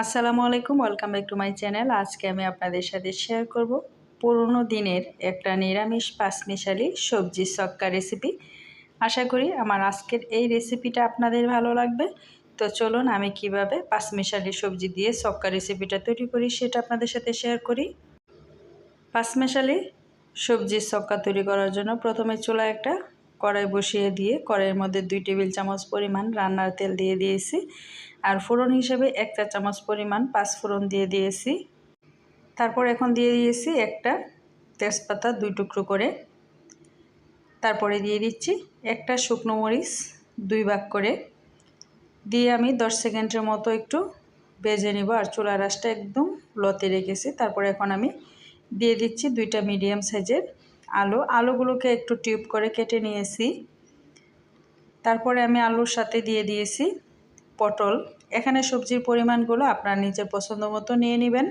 আসসালামু আলাইকুম, welcome back to my channel. আজকে আমি আপনাদের সাথে শেয়ার করব পুরনো দিনের একটা নিরামিষ পাঁচমিশালি সবজি সক্কা রেসিপি আশা করি আমার আজকের এই রেসিপিটা আপনাদের ভালো লাগবে। তো চলুন, আমি কীভাবে পাঁচমিশালি সবজি দিয়ে সক্কা রেসিপিটা তৈরি করি সেটা আপনাদের সাথে শেয়ার করি। পাঁচমিশালি সবজির সক্কা তৈরি করার জন্য প্রথমে চুলা একটা কড়াই বসিয়ে দিয়ে কড়াইয়ের মধ্যে দুই টেবিল চামচ পরিমাণ রান্নার তেল দিয়ে দিয়েছি। আর ফোড়ন হিসেবে এক চা চামচ পরিমাণ পাঁচ ফোড়ন দিয়ে দিয়েছি। তারপর এখন দিয়ে দিয়েছি একটা তেজপাতা দুই টুকরো করে। তারপরে দিয়ে দিচ্ছি একটা শুকনো মরিচ দুই ভাগ করে। দিয়ে আমি দশ সেকেন্ডের মতো একটু বেজে নিব আর চুলা রাসটা একদম লতে রেখেছি। তারপরে এখন আমি দিয়ে দিচ্ছি দুইটা মিডিয়াম সাইজের আলু, আলুগুলোকে একটু টিউব করে কেটে নিয়েছি। তারপরে আমি আলুর সাথে দিয়ে দিয়েছি পটল। এখানে সবজির পরিমাণগুলো আপনার নিজের পছন্দ মতো নিয়ে নেবেন।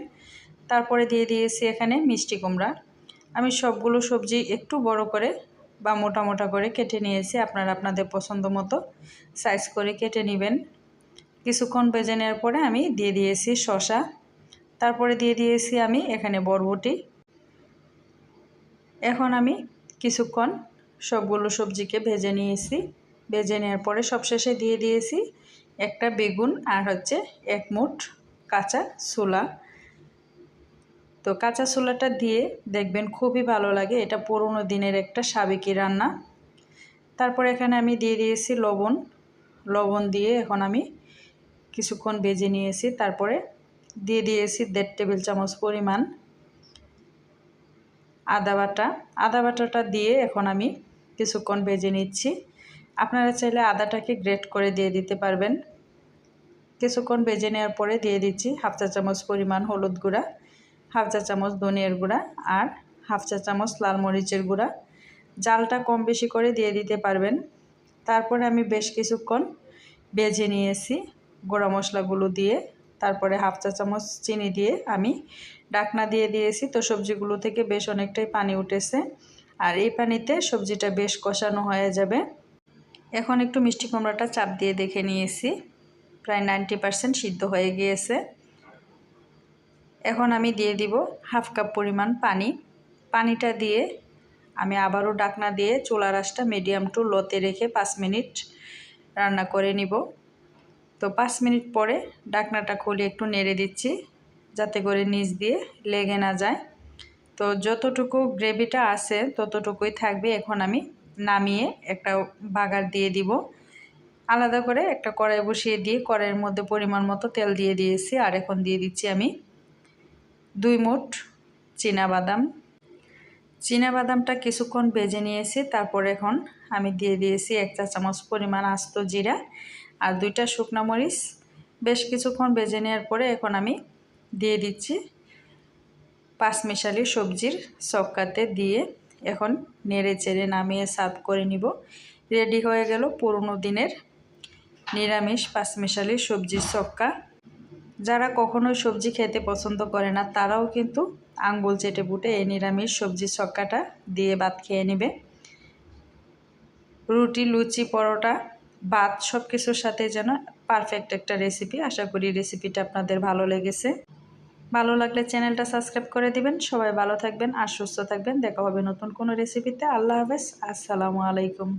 তারপরে দিয়ে দিয়েছি এখানে মিষ্টি কুমড়া। আমি সবগুলো সবজি একটু বড় করে বা মোটা মোটা করে কেটে নিয়েছি, আপনারা আপনাদের পছন্দ মতো সাইজ করে কেটে নেবেন। কিছুক্ষণ বেজে নেওয়ার পরে আমি দিয়ে দিয়েছি শশা তারপরে দিয়ে দিয়েছি আমি এখানে বরবটি। এখন আমি কিছুক্ষণ সবগুলো সবজিকে ভেজে নিয়েছি। ভেজে নেওয়ার পরে সবশেষে দিয়ে দিয়েছি একটা বেগুন আর হচ্ছে এক মুঠ কাঁচা ছোলা। তো কাঁচা ছোলাটা দিয়ে দেখবেন খুবই ভালো লাগে, এটা পুরোনো দিনের একটা সাবেকি রান্না। তারপর এখানে আমি দিয়ে দিয়েছি লবণ। লবণ দিয়ে এখন আমি কিছুক্ষণ বেজে নিয়েছি। তারপরে দিয়ে দিয়েছি দেড় টেবিল চামচ পরিমাণ আদা বাটা। আদা বাটাটা দিয়ে এখন আমি কিছুক্ষণ ভেজে নিচ্ছি। আপনারা চাইলে আদাটাকে গ্রেট করে দিয়ে দিতে পারবেন। কিছুক্ষণ ভেজে নেওয়ার পরে দিয়ে দিচ্ছি হাফ চা চামচ পরিমাণ হলুদ গুঁড়া, হাফ চা চামচ ধনিয়ার গুঁড়া আর হাফ চা চামচ লাল মরিচের গুঁড়া। জালটা কম বেশি করে দিয়ে দিতে পারবেন। তারপরে আমি বেশ কিছুক্ষণ বেজে নিয়েছি। গোড়া মশলাগুলো দিয়ে তারপরে হাফ চা চামচ চিনি দিয়ে আমি ডাকনা দিয়ে দিয়েছি। তো সবজিগুলো থেকে বেশ অনেকটাই পানি উঠেছে। আর এই পানিতে সবজিটা বেশ কষানো হয়ে যাবে। এখন একটু মিষ্টি কুমড়াটা চাপ দিয়ে দেখে নিয়েছি। প্রায় নাইনটি পারসেন্ট সিদ্ধ হয়ে গিয়েছে। এখন আমি দিয়ে দিব হাফ কাপ পরিমাণ পানি। পানিটা দিয়ে আমি আবারও ডাকনা দিয়ে চুলা রাসটা মিডিয়াম টু লোতে রেখে পাঁচ মিনিট রান্না করে নিব। তো পাঁচ মিনিট পরে ডাকনাটা খুলে একটু নেড়ে দিচ্ছি, যাতে করে নিচ দিয়ে লেগে না যায়। তো যতটুকু গ্রেভিটা আছে ততটুকুই থাকবে, এখন আমি নামিয়ে একটা বাগার দিয়ে দিব। আলাদা করে একটা কড়াই বসিয়ে দিয়ে কড়াইয়ের মধ্যে পরিমাণ মতো তেল দিয়ে দিয়েছি, আর এখন দিয়ে দিচ্ছি আমি দুই মুঠ বাদাম চীনা বাদামটা কিছুক্ষণ বেজে নিয়েছি, তারপর এখন আমি দিয়ে দিয়েছি এক চা চামচ পরিমাণ আস্ত জিরা আর দুইটা শুকনো মরিচ। বেশ কিছুক্ষণ বেজে নেওয়ার পরে এখন আমি দিয়ে দিচ্ছি পাঁচমিশালি সবজির চক্কাতে দিয়ে এখন নেড়ে চেড়ে নামিয়ে সার্ভ করে নিব। রেডি হয়ে গেল পুরনো দিনের নিরামিষ পাঁচমিশালি সবজির চক্কা। যারা কখনোই সবজি খেতে পছন্দ করে না, তারাও কিন্তু আঙ্গুল চেটে বুটে এই নিরামিষ সবজির ছক্কাটা দিয়ে ভাত খেয়ে নেবে। রুটি, লুচি, পরোটা, ভাত সব কিছুর সাথে যেন পারফেক্ট একটা রেসিপি আশা করি রেসিপিটা আপনাদের ভালো লেগেছে। ভালো লাগলে চ্যানেলটা সাবস্ক্রাইব করে দিবেন। সবাই ভালো থাকবেন আর সুস্থ থাকবেন। দেখা হবে নতুন কোনো রেসিপিতে আল্লাহ হাফেজ। আসসালামু আলাইকুম।